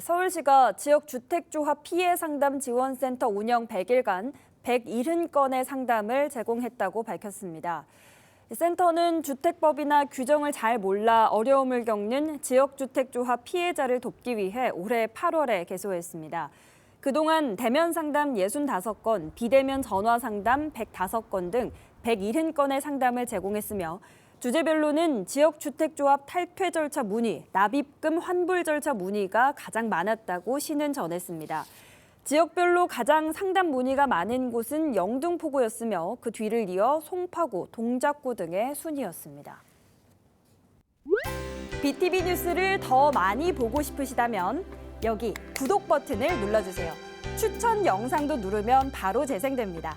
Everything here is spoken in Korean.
서울시가 지역 주택조합 피해 상담 지원센터 운영 100일간 170건의 상담을 제공했다고 밝혔습니다. 센터는 주택법이나 규정을 잘 몰라 어려움을 겪는 지역주택조합 피해자를 돕기 위해 올해 8월에 개소했습니다. 그동안 대면 상담 65건, 비대면 전화 상담 105건 등 170건의 상담을 제공했으며 주제별로는 지역주택조합 탈퇴 절차 문의, 납입금 환불 절차 문의가 가장 많았다고 시는 전했습니다. 지역별로 가장 상담 문의가 많은 곳은 영등포구였으며 그 뒤를 이어 송파구, 동작구 등의 순이었습니다. BTV 뉴스를 더 많이 보고 싶으시다면 여기 구독 버튼을 눌러주세요. 추천 영상도 누르면 바로 재생됩니다.